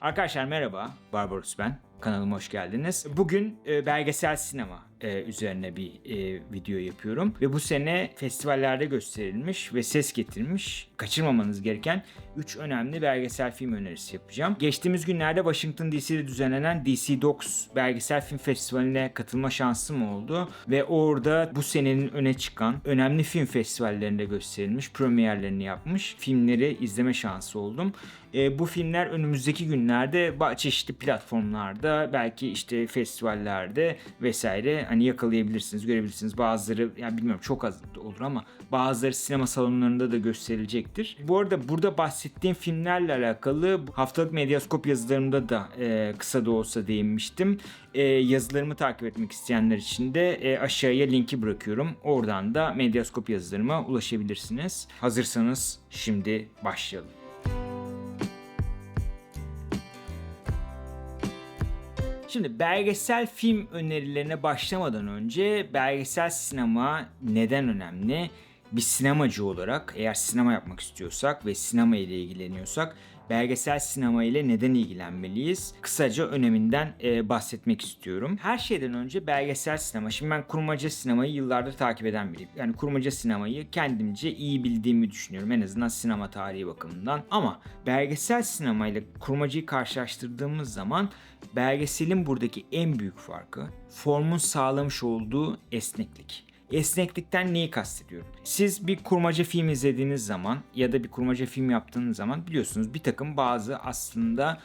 Arkadaşlar merhaba, Barbaros ben. Kanalıma hoş geldiniz. Bugün e, belgesel sinema e, üzerine bir e, video yapıyorum. Ve bu sene festivallerde gösterilmiş ve ses getirmiş, kaçırmamanız gereken 3 önemli belgesel film önerisi yapacağım. Geçtiğimiz günlerde Washington DC'de düzenlenen DC Docs Belgesel Film Festivali'ne katılma şansım oldu. Ve orada bu senenin öne çıkan önemli film festivallerinde gösterilmiş, premierlerini yapmış filmleri izleme şansı oldum. E, bu filmler önümüzdeki günlerde çeşitli platformlarda belki işte festivallerde vesaire hani yakalayabilirsiniz, görebilirsiniz. Bazıları yani bilmiyorum çok az olur ama bazıları sinema salonlarında da gösterilecektir. Bu arada burada bahsettiğim filmlerle alakalı haftalık medyaskop yazılarımda da e, kısa da olsa değinmiştim. E, yazılarımı takip etmek isteyenler için de e, aşağıya linki bırakıyorum. Oradan da medyaskop yazılarıma ulaşabilirsiniz. Hazırsanız şimdi başlayalım. Şimdi belgesel film önerilerine başlamadan önce belgesel sinema neden önemli? Bir sinemacı olarak eğer sinema yapmak istiyorsak ve sinema ile ilgileniyorsak belgesel sinema ile neden ilgilenmeliyiz? Kısaca öneminden e, bahsetmek istiyorum. Her şeyden önce belgesel sinema. Şimdi ben kurmaca sinemayı yıllardır takip eden biriyim. Yani kurmaca sinemayı kendimce iyi bildiğimi düşünüyorum. En azından sinema tarihi bakımından. Ama belgesel sinema ile kurmacayı karşılaştırdığımız zaman belgeselin buradaki en büyük farkı formun sağlamış olduğu esneklik. Esneklikten neyi kastediyorum? Siz bir kurmaca film izlediğiniz zaman ya da bir kurmaca film yaptığınız zaman biliyorsunuz bir takım bazı aslında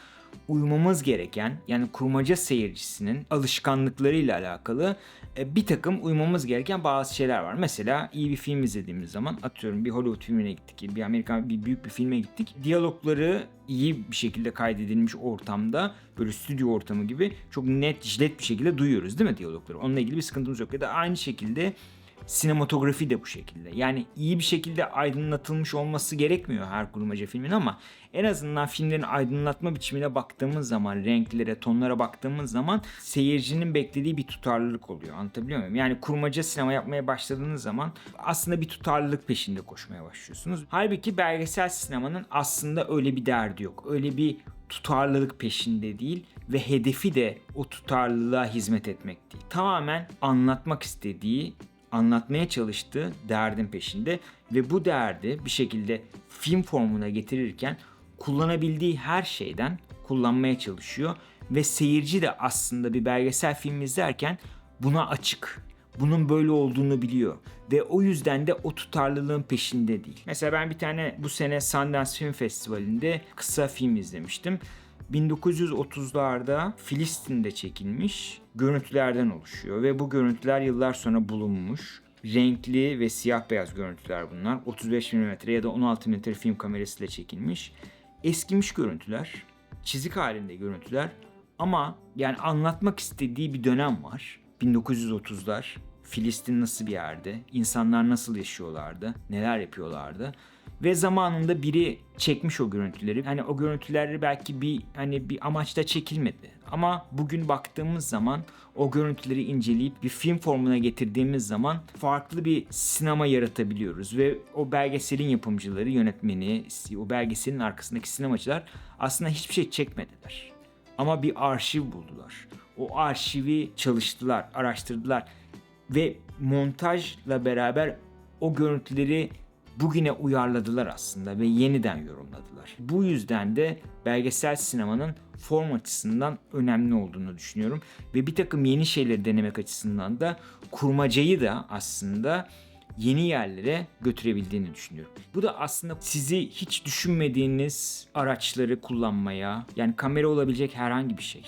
uymamız gereken yani kurmaca seyircisinin alışkanlıklarıyla alakalı e, bir takım uymamız gereken bazı şeyler var. Mesela iyi bir film izlediğimiz zaman atıyorum bir Hollywood filmine gittik, bir Amerikan bir büyük bir filme gittik. Diyalogları iyi bir şekilde kaydedilmiş ortamda böyle stüdyo ortamı gibi çok net jilet bir şekilde duyuyoruz değil mi diyalogları? Onunla ilgili bir sıkıntımız yok. Ya da aynı şekilde sinematografi de bu şekilde. Yani iyi bir şekilde aydınlatılmış olması gerekmiyor her kurmaca filmin ama en azından filmlerin aydınlatma biçimine baktığımız zaman, renklere, tonlara baktığımız zaman seyircinin beklediği bir tutarlılık oluyor. Anlatabiliyor muyum? Yani kurmaca sinema yapmaya başladığınız zaman aslında bir tutarlılık peşinde koşmaya başlıyorsunuz. Halbuki belgesel sinemanın aslında öyle bir derdi yok. Öyle bir tutarlılık peşinde değil ve hedefi de o tutarlılığa hizmet etmek değil. Tamamen anlatmak istediği anlatmaya çalıştığı derdin peşinde ve bu derdi bir şekilde film formuna getirirken kullanabildiği her şeyden kullanmaya çalışıyor ve seyirci de aslında bir belgesel film izlerken buna açık. Bunun böyle olduğunu biliyor ve o yüzden de o tutarlılığın peşinde değil. Mesela ben bir tane bu sene Sundance Film Festivali'nde kısa film izlemiştim. 1930'larda Filistin'de çekilmiş görüntülerden oluşuyor ve bu görüntüler yıllar sonra bulunmuş. Renkli ve siyah beyaz görüntüler bunlar. 35 mm ya da 16 mm film kamerasıyla çekilmiş. Eskimiş görüntüler, çizik halinde görüntüler ama yani anlatmak istediği bir dönem var. 1930'lar. Filistin nasıl bir yerde? İnsanlar nasıl yaşıyorlardı? Neler yapıyorlardı? Ve zamanında biri çekmiş o görüntüleri. Hani o görüntüleri belki bir hani bir amaçla çekilmedi. Ama bugün baktığımız zaman o görüntüleri inceleyip bir film formuna getirdiğimiz zaman farklı bir sinema yaratabiliyoruz ve o belgeselin yapımcıları, yönetmeni, o belgeselin arkasındaki sinemacılar aslında hiçbir şey çekmediler. Ama bir arşiv buldular. O arşivi çalıştılar, araştırdılar ve montajla beraber o görüntüleri bugüne uyarladılar aslında ve yeniden yorumladılar. Bu yüzden de belgesel sinemanın form açısından önemli olduğunu düşünüyorum. Ve bir takım yeni şeyleri denemek açısından da kurmacayı da aslında yeni yerlere götürebildiğini düşünüyorum. Bu da aslında sizi hiç düşünmediğiniz araçları kullanmaya, yani kamera olabilecek herhangi bir şey.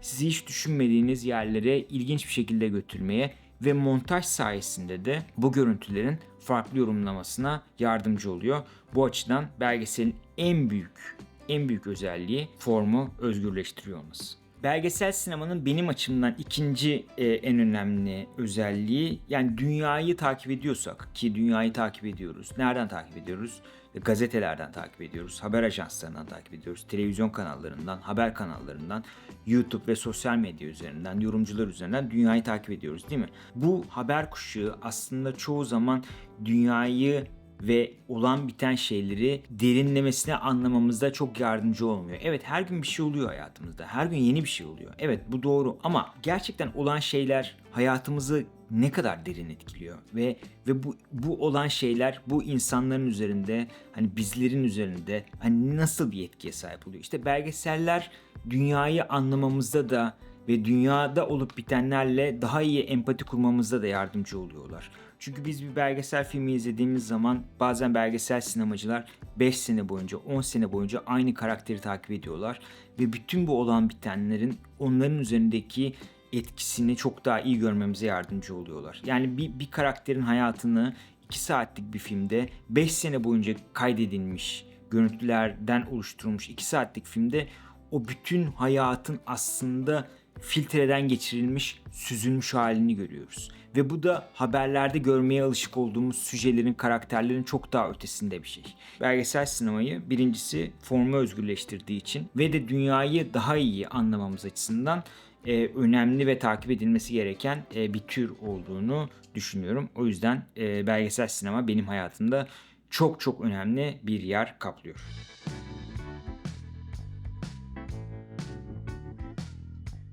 Sizi hiç düşünmediğiniz yerlere ilginç bir şekilde götürmeye ve montaj sayesinde de bu görüntülerin farklı yorumlamasına yardımcı oluyor. Bu açıdan belgeselin en büyük en büyük özelliği formu özgürleştiriyor olması. Belgesel sinemanın benim açımdan ikinci e, en önemli özelliği yani dünyayı takip ediyorsak ki dünyayı takip ediyoruz. Nereden takip ediyoruz? Gazetelerden takip ediyoruz, haber ajanslarından takip ediyoruz, televizyon kanallarından, haber kanallarından, YouTube ve sosyal medya üzerinden, yorumcular üzerinden dünyayı takip ediyoruz değil mi? Bu haber kuşağı aslında çoğu zaman dünyayı ve olan biten şeyleri derinlemesine anlamamızda çok yardımcı olmuyor. Evet her gün bir şey oluyor hayatımızda. Her gün yeni bir şey oluyor. Evet bu doğru ama gerçekten olan şeyler hayatımızı ne kadar derin etkiliyor ve ve bu bu olan şeyler bu insanların üzerinde hani bizlerin üzerinde hani nasıl bir etkiye sahip oluyor? İşte belgeseller dünyayı anlamamızda da ve dünyada olup bitenlerle daha iyi empati kurmamızda da yardımcı oluyorlar. Çünkü biz bir belgesel filmi izlediğimiz zaman bazen belgesel sinemacılar 5 sene boyunca 10 sene boyunca aynı karakteri takip ediyorlar ve bütün bu olan bitenlerin onların üzerindeki etkisini çok daha iyi görmemize yardımcı oluyorlar. Yani bir, bir karakterin hayatını 2 saatlik bir filmde 5 sene boyunca kaydedilmiş görüntülerden oluşturulmuş 2 saatlik filmde o bütün hayatın aslında filtreden geçirilmiş, süzülmüş halini görüyoruz. Ve bu da haberlerde görmeye alışık olduğumuz süjelerin, karakterlerin çok daha ötesinde bir şey. Belgesel sinemayı birincisi formu özgürleştirdiği için ve de dünyayı daha iyi anlamamız açısından e, önemli ve takip edilmesi gereken e, bir tür olduğunu düşünüyorum. O yüzden e, belgesel sinema benim hayatımda çok çok önemli bir yer kaplıyor.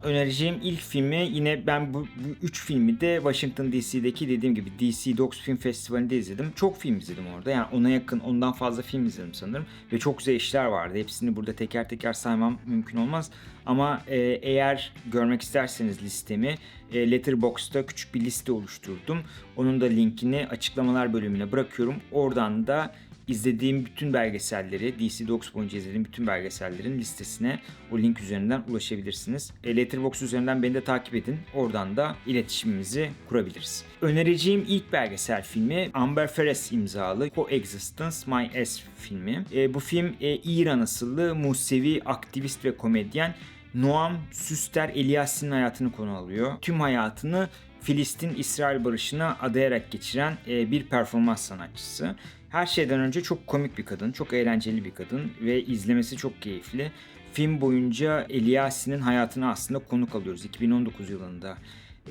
Önereceğim ilk filmi yine ben bu, bu üç filmi de Washington DC'deki dediğim gibi DC Dogs Film Festivali'nde izledim. Çok film izledim orada. Yani ona yakın ondan fazla film izledim sanırım. Ve çok güzel işler vardı. Hepsini burada teker teker saymam mümkün olmaz. Ama e, eğer görmek isterseniz listemi e, Letterboxd'da küçük bir liste oluşturdum. Onun da linkini açıklamalar bölümüne bırakıyorum. Oradan da izlediğim bütün belgeselleri, DC Dogs boyunca izlediğim bütün belgesellerin listesine o link üzerinden ulaşabilirsiniz. E, Letterboxd üzerinden beni de takip edin. Oradan da iletişimimizi kurabiliriz. Önereceğim ilk belgesel filmi Amber Ferres imzalı Coexistence My Ass filmi. E, bu film e, İran asıllı Musevi aktivist ve komedyen Noam Süster Elias'ın hayatını konu alıyor. Tüm hayatını Filistin-İsrail barışına adayarak geçiren e, bir performans sanatçısı. Her şeyden önce çok komik bir kadın, çok eğlenceli bir kadın ve izlemesi çok keyifli. Film boyunca Eliasi'nin hayatını aslında konuk alıyoruz. 2019 yılında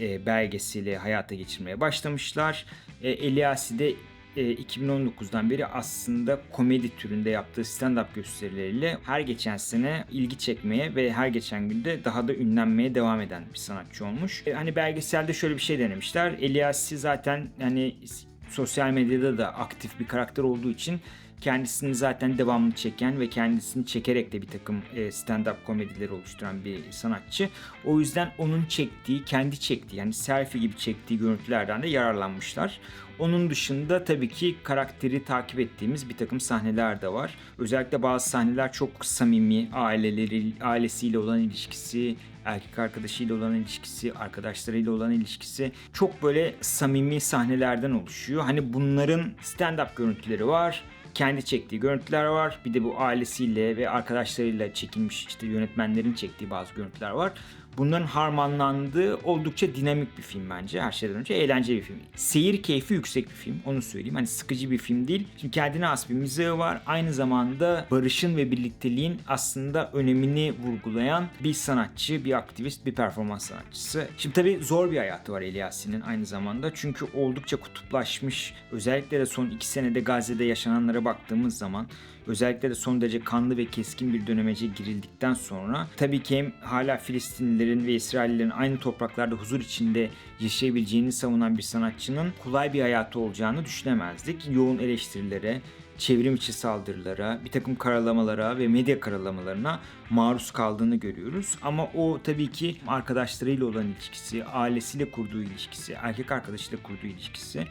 e, belgesiyle hayata geçirmeye başlamışlar. E, Eliasi de 2019'dan beri aslında komedi türünde yaptığı stand-up gösterileriyle her geçen sene ilgi çekmeye ve her geçen günde daha da ünlenmeye devam eden bir sanatçı olmuş. E, hani belgeselde şöyle bir şey denemişler. Eliasi zaten hani sosyal medyada da aktif bir karakter olduğu için kendisini zaten devamlı çeken ve kendisini çekerek de bir takım e, stand-up komedileri oluşturan bir sanatçı. O yüzden onun çektiği, kendi çektiği yani selfie gibi çektiği görüntülerden de yararlanmışlar. Onun dışında tabii ki karakteri takip ettiğimiz bir takım sahneler de var. Özellikle bazı sahneler çok samimi, aileleri, ailesiyle olan ilişkisi, erkek arkadaşıyla olan ilişkisi, arkadaşlarıyla olan ilişkisi çok böyle samimi sahnelerden oluşuyor. Hani bunların stand-up görüntüleri var kendi çektiği görüntüler var. Bir de bu ailesiyle ve arkadaşlarıyla çekilmiş işte yönetmenlerin çektiği bazı görüntüler var. Bunların harmanlandığı oldukça dinamik bir film bence. Her şeyden önce eğlenceli bir film. Seyir keyfi yüksek bir film. Onu söyleyeyim. Hani sıkıcı bir film değil. Şimdi kendine has bir mizahı var. Aynı zamanda barışın ve birlikteliğin aslında önemini vurgulayan bir sanatçı, bir aktivist, bir performans sanatçısı. Şimdi tabii zor bir hayatı var Elias'inin aynı zamanda. Çünkü oldukça kutuplaşmış. Özellikle de son iki senede Gazze'de yaşananlara baktığımız zaman özellikle de son derece kanlı ve keskin bir dönemece girildikten sonra tabii ki hem hala Filistinlilerin ve İsraillerin aynı topraklarda huzur içinde yaşayabileceğini savunan bir sanatçının kolay bir hayatı olacağını düşünemezdik. Yoğun eleştirilere, çevrim içi saldırılara, bir takım karalamalara ve medya karalamalarına maruz kaldığını görüyoruz. Ama o tabii ki arkadaşlarıyla olan ilişkisi, ailesiyle kurduğu ilişkisi, erkek arkadaşıyla kurduğu ilişkisi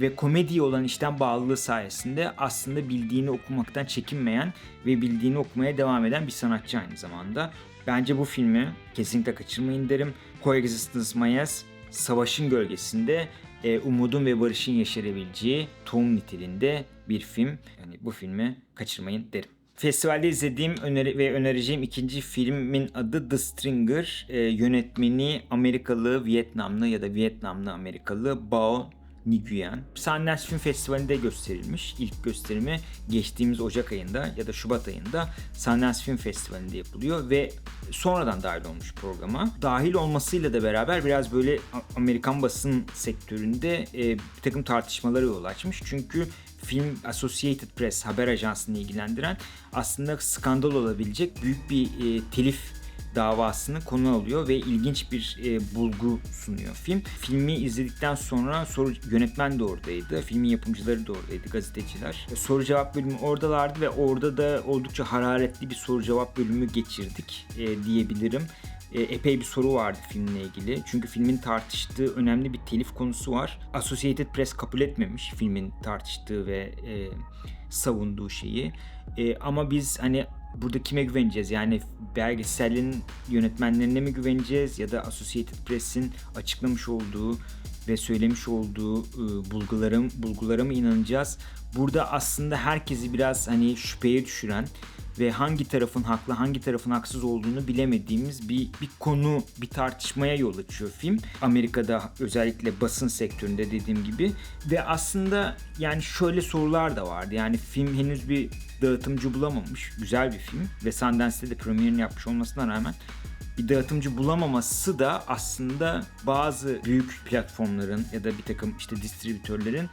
ve komediye olan işten bağlılığı sayesinde aslında bildiğini okumaktan çekinmeyen ve bildiğini okumaya devam eden bir sanatçı aynı zamanda. Bence bu filmi kesinlikle kaçırmayın derim. Coexistence Mayas savaşın gölgesinde e, umudun ve barışın yeşerebileceği tohum niteliğinde bir film. Yani bu filmi kaçırmayın derim. Festivalde izlediğim öneri ve önereceğim ikinci filmin adı The Stringer. E, yönetmeni Amerikalı, Vietnamlı ya da Vietnamlı Amerikalı Bao Nguyen. Sundance Film Festivali'nde gösterilmiş. İlk gösterimi geçtiğimiz Ocak ayında ya da Şubat ayında Sundance Film Festivali'nde yapılıyor ve sonradan dahil olmuş programa. Dahil olmasıyla da beraber biraz böyle Amerikan basın sektöründe e, bir takım tartışmalara yol açmış. Çünkü film Associated Press haber ajansını ilgilendiren aslında skandal olabilecek büyük bir e, telif davasını konu alıyor ve ilginç bir e, bulgu sunuyor film. Filmi izledikten sonra soru yönetmen de oradaydı. Filmin yapımcıları da oradaydı, gazeteciler. E, soru cevap bölümü oradalardı ve orada da oldukça hararetli bir soru cevap bölümü geçirdik e, diyebilirim. E, epey bir soru vardı filmle ilgili. Çünkü filmin tartıştığı önemli bir telif konusu var. Associated Press kabul etmemiş filmin tartıştığı ve e, savunduğu şeyi. E, ama biz hani burada kime güveneceğiz? Yani belgeselin yönetmenlerine mi güveneceğiz ya da Associated Press'in açıklamış olduğu ve söylemiş olduğu e, bulgulara, bulgulara mı inanacağız? Burada aslında herkesi biraz hani şüpheye düşüren ve hangi tarafın haklı hangi tarafın haksız olduğunu bilemediğimiz bir, bir konu bir tartışmaya yol açıyor film. Amerika'da özellikle basın sektöründe dediğim gibi ve aslında yani şöyle sorular da vardı. Yani film henüz bir dağıtımcı bulamamış. Güzel bir film ve Sundance'de de premierini yapmış olmasına rağmen bir dağıtımcı bulamaması da aslında bazı büyük platformların ya da bir takım işte distribütörlerin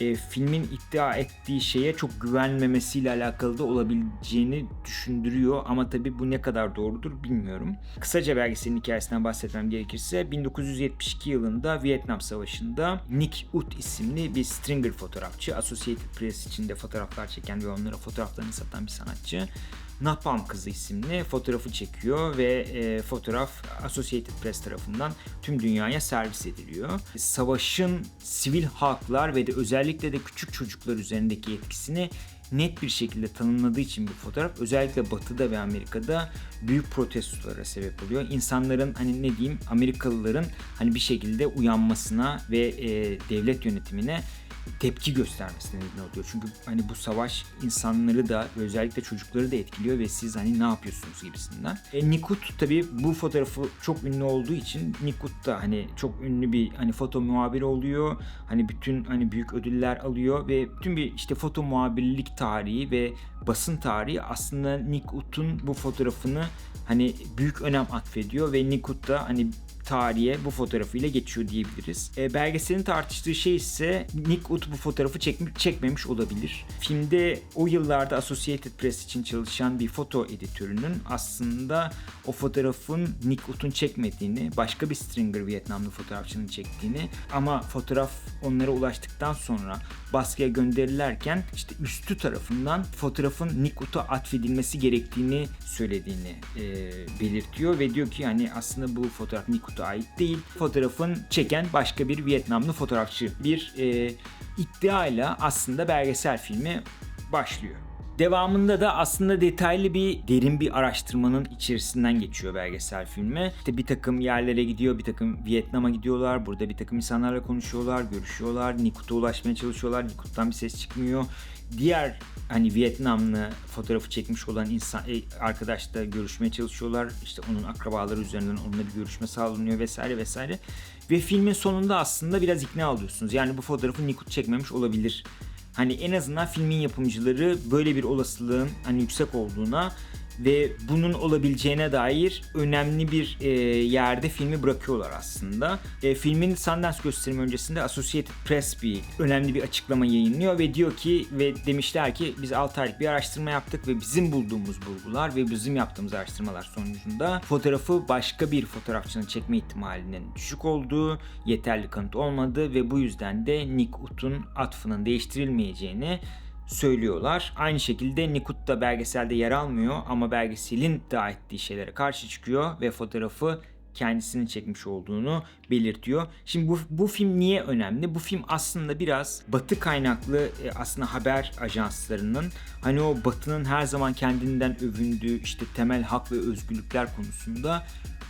e, filmin iddia ettiği şeye çok güvenmemesiyle alakalı da olabileceğini düşündürüyor. Ama tabii bu ne kadar doğrudur bilmiyorum. Kısaca belgeselin hikayesinden bahsetmem gerekirse 1972 yılında Vietnam Savaşı'nda Nick Ut isimli bir stringer fotoğrafçı, Associated Press içinde fotoğraflar çeken ve onlara fotoğraflarını satan bir sanatçı Napalm Kızı isimli fotoğrafı çekiyor ve e, fotoğraf Associated Press tarafından tüm dünyaya servis ediliyor. Savaşın sivil halklar ve de özellikle de küçük çocuklar üzerindeki etkisini net bir şekilde tanımladığı için bu fotoğraf özellikle Batı'da ve Amerika'da büyük protestolara sebep oluyor. İnsanların hani ne diyeyim Amerikalıların hani bir şekilde uyanmasına ve e, devlet yönetimine tepki göstermesine neden oluyor. Çünkü hani bu savaş insanları da özellikle çocukları da etkiliyor ve siz hani ne yapıyorsunuz gibisinden. E, Nikut tabii bu fotoğrafı çok ünlü olduğu için Nikut da hani çok ünlü bir hani foto muhabiri oluyor. Hani bütün hani büyük ödüller alıyor ve bütün bir işte foto muhabirlik tarihi ve basın tarihi aslında Nikut'un bu fotoğrafını hani büyük önem atfediyor ve Nikut da hani tarihe bu fotoğrafıyla geçiyor diyebiliriz. E, belgeselin tartıştığı şey ise Nick Ut bu fotoğrafı çekmiş, çekmemiş olabilir. Filmde o yıllarda Associated Press için çalışan bir foto editörünün aslında o fotoğrafın Nick Ut'un çekmediğini, başka bir Stringer Vietnamlı fotoğrafçının çektiğini ama fotoğraf onlara ulaştıktan sonra baskıya gönderilerken işte üstü tarafından fotoğrafın Nick Ut'a atfedilmesi gerektiğini söylediğini e, belirtiyor ve diyor ki hani aslında bu fotoğraf Nick Ut'a ait değil. Fotoğrafın çeken başka bir Vietnamlı fotoğrafçı. Bir e, iddiayla aslında belgesel filmi başlıyor. Devamında da aslında detaylı bir derin bir araştırmanın içerisinden geçiyor belgesel filmi. İşte bir takım yerlere gidiyor, bir takım Vietnam'a gidiyorlar. Burada bir takım insanlarla konuşuyorlar, görüşüyorlar. Nikut'a ulaşmaya çalışıyorlar. Nikut'tan bir ses çıkmıyor. Diğer hani Vietnamlı fotoğrafı çekmiş olan insan e, arkadaşla görüşmeye çalışıyorlar. İşte onun akrabaları üzerinden onunla bir görüşme sağlanıyor vesaire vesaire. Ve filmin sonunda aslında biraz ikna oluyorsunuz. Yani bu fotoğrafı Nikut çekmemiş olabilir Hani en azından filmin yapımcıları böyle bir olasılığın hani yüksek olduğuna ve bunun olabileceğine dair önemli bir e, yerde filmi bırakıyorlar aslında. E, filmin Sundance gösterimi öncesinde Associated Press bir önemli bir açıklama yayınlıyor ve diyor ki ve demişler ki biz 6 aylık bir araştırma yaptık ve bizim bulduğumuz bulgular ve bizim yaptığımız araştırmalar sonucunda fotoğrafı başka bir fotoğrafçının çekme ihtimalinin düşük olduğu, yeterli kanıt olmadığı ve bu yüzden de Nick Ut'un atfının değiştirilmeyeceğini söylüyorlar. Aynı şekilde Nikut da belgeselde yer almıyor ama belgeselin iddia ettiği şeylere karşı çıkıyor ve fotoğrafı kendisinin çekmiş olduğunu belirtiyor. Şimdi bu, bu film niye önemli? Bu film aslında biraz batı kaynaklı e, aslında haber ajanslarının hani o batının her zaman kendinden övündüğü işte temel hak ve özgürlükler konusunda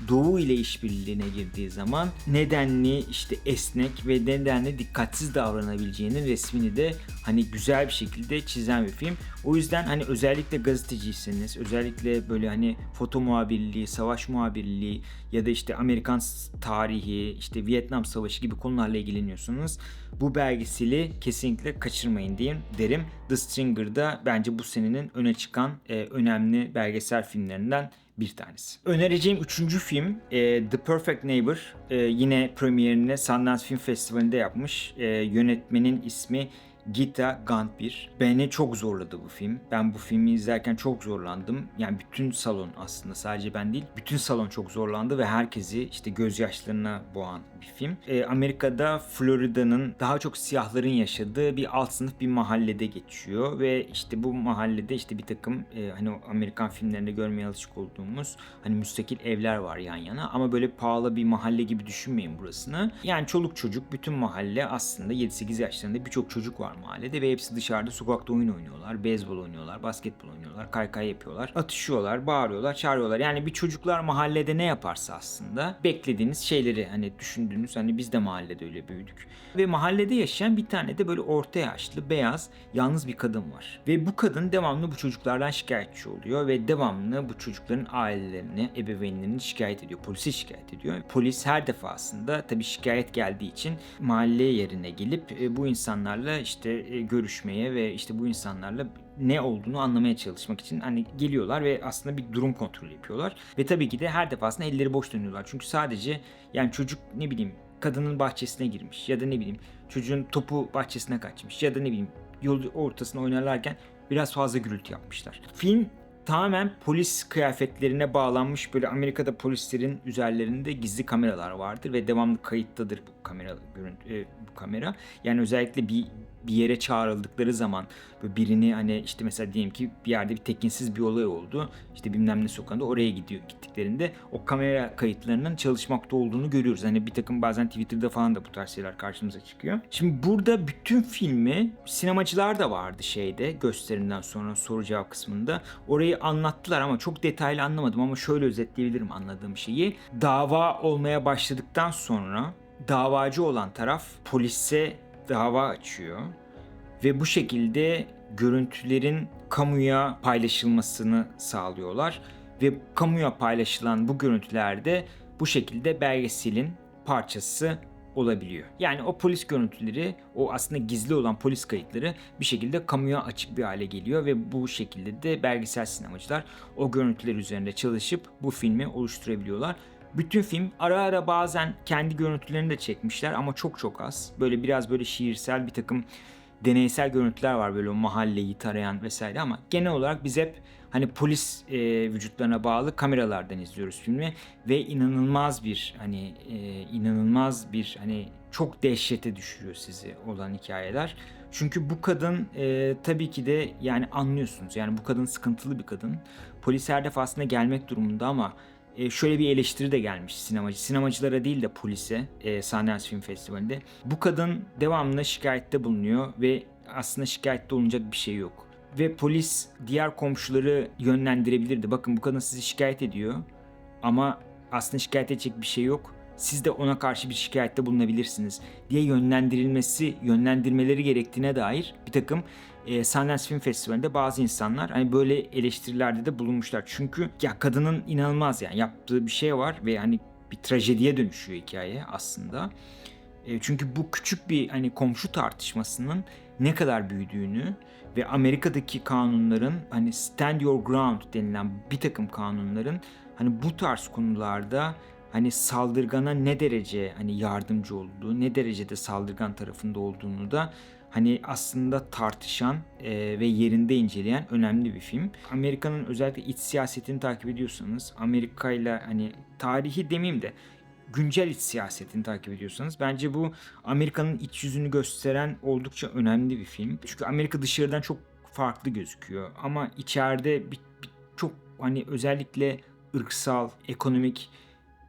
Doğu ile işbirliğine girdiği zaman nedenli işte esnek ve nedenli dikkatsiz davranabileceğinin resmini de hani güzel bir şekilde çizen bir film. O yüzden hani özellikle gazeteciyseniz, özellikle böyle hani foto muhabirliği, savaş muhabirliği ya da işte Amerikan tarihi, işte Vietnam Savaşı gibi konularla ilgileniyorsanız bu belgeseli kesinlikle kaçırmayın diyeyim derim. The Stringer'da bence bu senenin öne çıkan e, önemli belgesel filmlerinden bir tanesi. Önereceğim üçüncü film e, The Perfect Neighbor. E, yine premierini Sundance Film Festivali'nde yapmış. E, yönetmenin ismi Gita Gantbir. Beni çok zorladı bu film. Ben bu filmi izlerken çok zorlandım. Yani bütün salon aslında sadece ben değil. Bütün salon çok zorlandı ve herkesi işte gözyaşlarına boğan bir film. Ee, Amerika'da Florida'nın daha çok siyahların yaşadığı bir alt sınıf bir mahallede geçiyor ve işte bu mahallede işte bir takım e, hani Amerikan filmlerinde görmeye alışık olduğumuz hani müstakil evler var yan yana ama böyle pahalı bir mahalle gibi düşünmeyin burasını. Yani çoluk çocuk bütün mahalle aslında 7-8 yaşlarında birçok çocuk var mahallede ve hepsi dışarıda sokakta oyun oynuyorlar, beyzbol oynuyorlar, basketbol oynuyorlar, kaykay yapıyorlar, atışıyorlar, bağırıyorlar, çağırıyorlar. Yani bir çocuklar mahallede ne yaparsa aslında beklediğiniz şeyleri hani düşündüğünüz hani biz de mahallede öyle büyüdük. Ve mahallede yaşayan bir tane de böyle orta yaşlı beyaz yalnız bir kadın var. Ve bu kadın devamlı bu çocuklardan şikayetçi oluyor ve devamlı bu çocukların ailelerini, ebeveynlerini şikayet ediyor. Polise şikayet ediyor. Polis her defasında tabii şikayet geldiği için mahalle yerine gelip e, bu insanlarla işte e, görüşmeye ve işte bu insanlarla ne olduğunu anlamaya çalışmak için hani geliyorlar ve aslında bir durum kontrolü yapıyorlar. Ve tabii ki de her defasında elleri boş dönüyorlar. Çünkü sadece yani çocuk ne bileyim kadının bahçesine girmiş ya da ne bileyim çocuğun topu bahçesine kaçmış ya da ne bileyim yol ortasına oynarlarken biraz fazla gürültü yapmışlar. Film tamamen polis kıyafetlerine bağlanmış böyle Amerika'da polislerin üzerlerinde gizli kameralar vardır ve devamlı kayıttadır bu kamera görüntü e, bu kamera. Yani özellikle bir bir yere çağrıldıkları zaman birini hani işte mesela diyelim ki bir yerde bir tekinsiz bir olay oldu. İşte bilmem ne sokağında oraya gidiyor gittiklerinde o kamera kayıtlarının çalışmakta olduğunu görüyoruz. Hani bir takım bazen Twitter'da falan da bu tarz şeyler karşımıza çıkıyor. Şimdi burada bütün filmi sinemacılar da vardı şeyde gösterimden sonra soru cevap kısmında. Orayı anlattılar ama çok detaylı anlamadım ama şöyle özetleyebilirim anladığım şeyi. Dava olmaya başladıktan sonra davacı olan taraf polise dava açıyor ve bu şekilde görüntülerin kamuya paylaşılmasını sağlıyorlar ve kamuya paylaşılan bu görüntülerde bu şekilde belgeselin parçası olabiliyor. Yani o polis görüntüleri, o aslında gizli olan polis kayıtları bir şekilde kamuya açık bir hale geliyor ve bu şekilde de belgesel sinemacılar o görüntüler üzerinde çalışıp bu filmi oluşturabiliyorlar. Bütün film ara ara bazen kendi görüntülerini de çekmişler ama çok çok az. Böyle biraz böyle şiirsel bir takım deneysel görüntüler var böyle o mahalleyi tarayan vesaire ama genel olarak biz hep hani polis e, vücutlarına bağlı kameralardan izliyoruz filmi ve inanılmaz bir hani e, inanılmaz bir hani çok dehşete düşürüyor sizi olan hikayeler. Çünkü bu kadın e, tabii ki de yani anlıyorsunuz yani bu kadın sıkıntılı bir kadın. Polis her defasında gelmek durumunda ama e, şöyle bir eleştiri de gelmiş sinemacı. Sinemacılara değil de polise e, Sundance Film Festivali'nde. Bu kadın devamlı şikayette bulunuyor ve aslında şikayette olunacak bir şey yok. Ve polis diğer komşuları yönlendirebilirdi. Bakın bu kadın sizi şikayet ediyor ama aslında şikayet edecek bir şey yok. Siz de ona karşı bir şikayette bulunabilirsiniz diye yönlendirilmesi, yönlendirmeleri gerektiğine dair bir takım e, Sundance Film Festivali'nde bazı insanlar hani böyle eleştirilerde de bulunmuşlar. Çünkü ya kadının inanılmaz yani yaptığı bir şey var ve hani bir trajediye dönüşüyor hikaye aslında. E, çünkü bu küçük bir hani komşu tartışmasının ne kadar büyüdüğünü ve Amerika'daki kanunların hani stand your ground denilen bir takım kanunların hani bu tarz konularda hani saldırgana ne derece hani yardımcı olduğu, ne derecede saldırgan tarafında olduğunu da hani aslında tartışan e, ve yerinde inceleyen önemli bir film. Amerika'nın özellikle iç siyasetini takip ediyorsanız, Amerika ile hani tarihi demeyeyim de güncel iç siyasetini takip ediyorsanız bence bu Amerika'nın iç yüzünü gösteren oldukça önemli bir film. Çünkü Amerika dışarıdan çok farklı gözüküyor ama içeride bir, bir çok hani özellikle ırksal, ekonomik,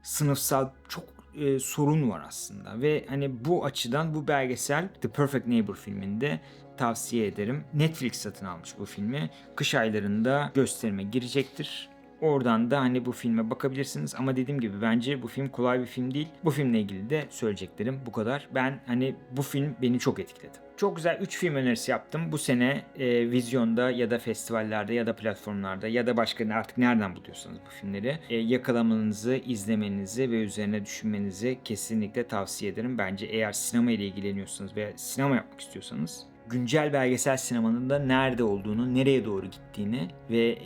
sınıfsal çok e, sorun var aslında ve hani bu açıdan bu belgesel The Perfect Neighbor filminde tavsiye ederim. Netflix satın almış bu filmi. Kış aylarında gösterime girecektir. Oradan da hani bu filme bakabilirsiniz ama dediğim gibi bence bu film kolay bir film değil. Bu filmle ilgili de söyleyeceklerim bu kadar. Ben hani bu film beni çok etkiledi. Çok güzel 3 film önerisi yaptım. Bu sene e, vizyonda ya da festivallerde ya da platformlarda ya da başka artık nereden buluyorsanız bu filmleri e, yakalamanızı, izlemenizi ve üzerine düşünmenizi kesinlikle tavsiye ederim. Bence eğer sinema ile ilgileniyorsanız veya sinema yapmak istiyorsanız güncel belgesel sinemanın da nerede olduğunu, nereye doğru gittiğini ve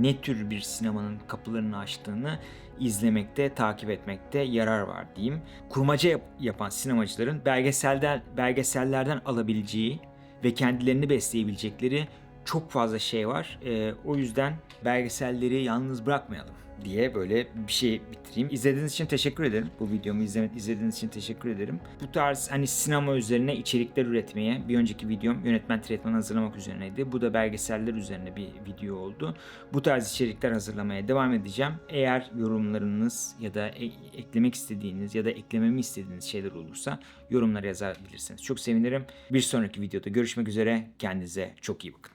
ne tür bir sinemanın kapılarını açtığını izlemekte, takip etmekte yarar var diyeyim. Kurmaca yap- yapan sinemacıların belgeselden belgesellerden alabileceği ve kendilerini besleyebilecekleri çok fazla şey var. Ee, o yüzden belgeselleri yalnız bırakmayalım diye böyle bir şey bitireyim. İzlediğiniz için teşekkür ederim. Bu videomu izleme, izlediğiniz için teşekkür ederim. Bu tarz hani sinema üzerine içerikler üretmeye bir önceki videom yönetmen tretmanı hazırlamak üzerineydi. Bu da belgeseller üzerine bir video oldu. Bu tarz içerikler hazırlamaya devam edeceğim. Eğer yorumlarınız ya da e- eklemek istediğiniz ya da eklememi istediğiniz şeyler olursa yorumlara yazabilirsiniz. Çok sevinirim. Bir sonraki videoda görüşmek üzere. Kendinize çok iyi bakın.